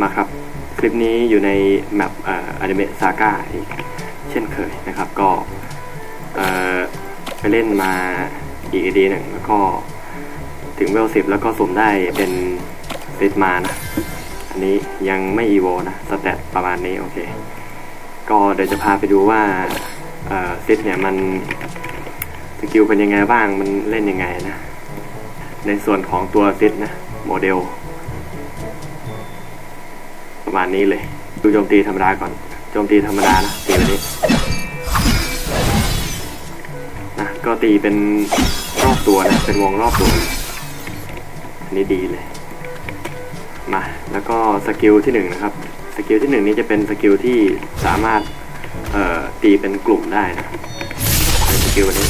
มาครับ คลิปนี้อยู่ในแมปอนิเมะซาก้าอีกเช่นเคยนะครับ ก็ไปเล่นมาอีกดีหนึ่งแล้วก็ถึงเวลสิบแล้วก็สุ่มได้เป็นซิดมานะ อันนี้ยังไม่อีโวนะสแตทประมาณนี้โอเค ก็เดี๋ยวจะพาไปดูว่าเซิดเนี่ยมันสกิลเป็นยังไงบ้างมันเล่นยังไงนะ ในส่วนของตัวซิดนะโมเดล ประมาณนี้เลย ดูโจมตีธรรมดาก่อน โจมตีธรรมดานะตีแบบนี้นะก็ตีเป็นรอบตัวนะเป็นวงรอบตัว อันนี้ดีเลย มา แล้วก็สกิลที่หนึ่งนะครับ สกิลที่หนึ่งนี้จะเป็นสกิลที่สามารถเอ่อตีเป็นกลุ่มได้นะเป็นสกิลอันนี้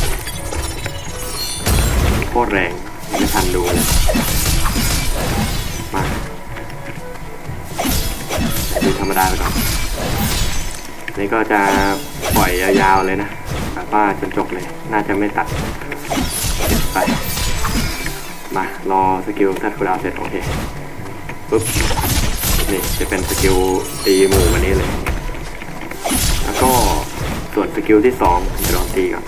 โคตรแรงไม่ทันดูเลยมา ธรรมดาไปก่อนนี่ก็จะปล่อยยาวๆเลยนะแบบว่าจนจบเลย น่าจะไม่ตัดไปมารอสกิลถ้าคูลดาวเสร็จโอเคปุ๊บนี่จะเป็นสกิลตีหมู่วันนี้เลย แล้วก็ส่วนสกิลที่สองจะลองตีก่อน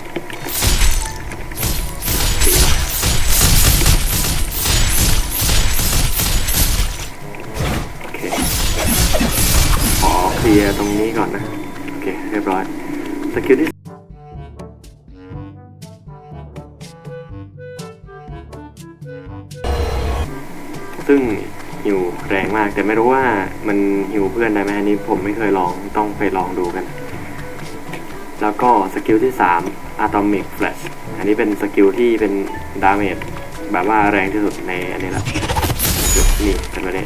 ก่อนนะ โอเค เรียบร้อยสกิลที่ซึ่งหิวแรงมาก แต่ไม่รู้ว่ามันหิวเพื่อนได้ไหมอันนี้ผมไม่เคยลองต้องไปลองดูกัน แล้วก็สกิลที่ 3 Atomic Flash อันนี้เป็นสกิลที่เป็นดาเมจแบบว่าแรงที่สุดในอันนี้ละนี่เป็นแบบนี้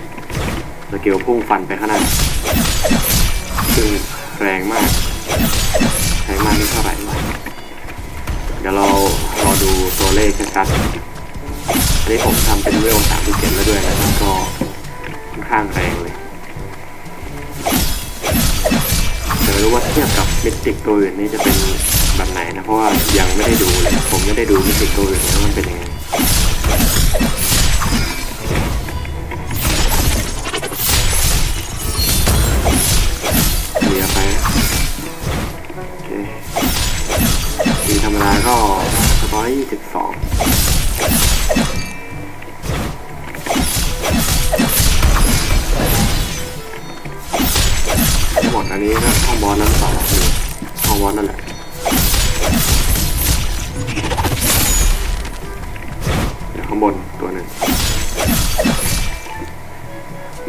สกิลพุ่งฟันไปข้างหน้า ซึ่งแรงมากแรงมากนี่เท่าไหร่เดี๋ยวเรารอดูตัวเลขชัดๆอันนี้ผมทำเป็นเวลสามสิบเจ็ดแล้วด้วยนะครับก็ค่อนข้างแรงเลยแต่ไม่รู้ว่าเทียบกับมิติกตัวอื่นนี่จะเป็นแบบไหนนะเพราะว่ายังไม่ได้ดูเลยผมไม่ได้ดูมิติกตัวอื่นนะว่ามันเป็นยังไง รมดาก็ร้อยยี่สิบสองทั้งหมดอันนี้ก็ห้องบอสนั้นสองคือห้องบอสนั่นแหละเดี๋ยวข้างบนตัวหนึ่ง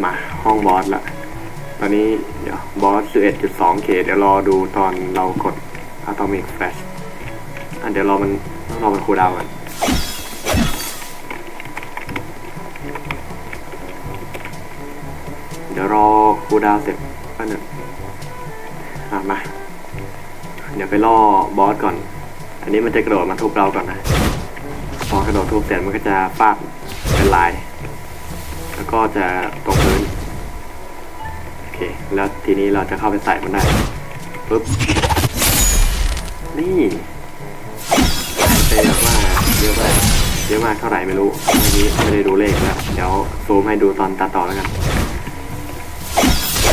มาห้องบอสละตอนนี้เดี๋ยวบอส 11.2K เดี๋ยวรอดูตอนเรากด Atomic Flash ะเดี๋ยวรอมันรอมันคูลดาวน์ก่อนเดี๋ยวรอคูลดาวน์เสร็จก็หนึ่งอะมา เดี๋ยวไปล่อบอสก่อน อันนี้มันจะกระโดดมาทุบเราก่อนนะ พอกระโดดทุบเสร็จมันก็จะฟาดเป็นลาย แล้วก็จะตรงพื้นโอเค แล้วทีนี้เราจะเข้าไปใส่มันได้ปุ๊บนี่ เยอะมากเยอะมากเท่าไหร่ไม่รู้เมื่อกี้ไม่ได้ดูเลขแล้วเดี๋ยวซูมให้ดูตอนตัดต่อแล้วกัน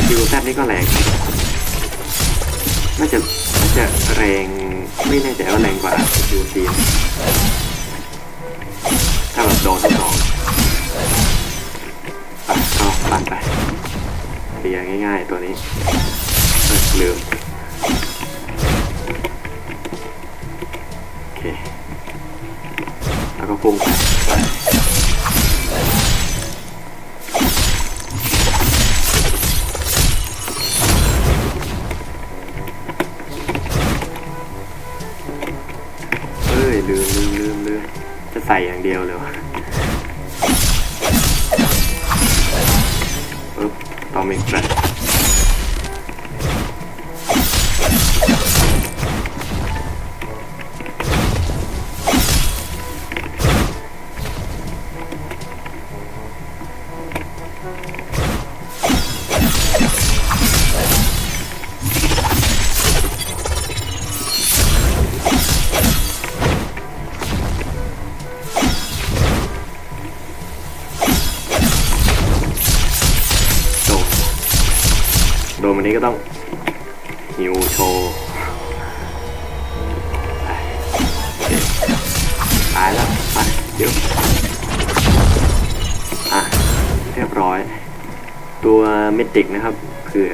คิวแซดนี่ก็แรงน่าจะน่าจะแรงไม่แน่ใจว่าแรงกว่าคิวซีถ้าแบบโดนทั้งสองไปก็ปั่นไปเคลียง่ายๆตัวนี้เลืม แล้วก็พุ่งเอ้ยลืมลืมลืมลืมจะใส่อย่างเดียวเลยวะปึ๊บตอมิกแฟล โดนนวันนี้ก็ต้องหิวโชว์ไปตายแล้วไปเดี๋ยว้อย ตัวเมติกนะครับคือ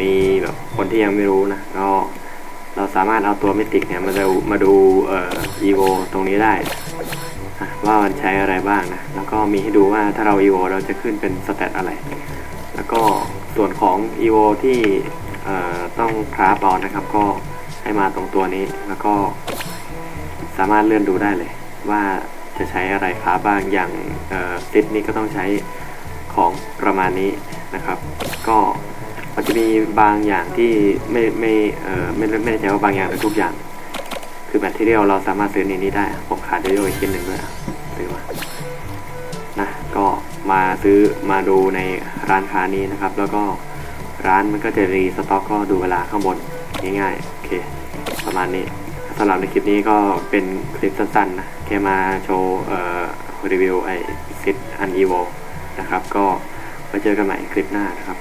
มีแบบคนที่ยังไม่รู้นะก็เราสามารถเอาตัวเมติกเนี่ยมาดูมาดูเอ่อ EVO ตรงนี้ได้ว่ามันใช้อะไรบ้างนะแล้วก็มีให้ดูว่าถ้าเรา EVO เราจะขึ้นเป็นสเตตอะไร แล้วก็ส่วนของ EVO ที่เอ่อต้องคราฟเอานะครับ ก็ให้มาตรงตัวนี้แล้วก็สามารถเลื่อนดูได้เลย ว่าจะใช้อะไรคราฟบ้างอย่างเอ่อซิดนี้ก็ต้องใช้ ของประมาณนี้นะครับ ก็มันจะมีบางอย่างที่ไม่ไม่เอ่อไม่ไม่แน่ใจว่าบางอย่างหรือทุกอย่าง คือแมทเทียลเราสามารถซื้อในนี้ได้ ผมขาดเดโยอีกชิ้นหนึ่งด้วยซื้อมานะก็มาซื้อมาดูในร้านค้านี้นะครับ แล้วก็ร้านมันก็จะรีสต็อกก็ดูเวลาข้างบนง่ายๆโอเค ประมาณนี้สำหรับในคลิปนี้ก็เป็นคลิปสั้นๆนะแค่มาโชว์เอ่อรีวิวไอซิดอันอีโว นะครับ ก็ไว้เจอกันใหม่คลิปหน้านะครับ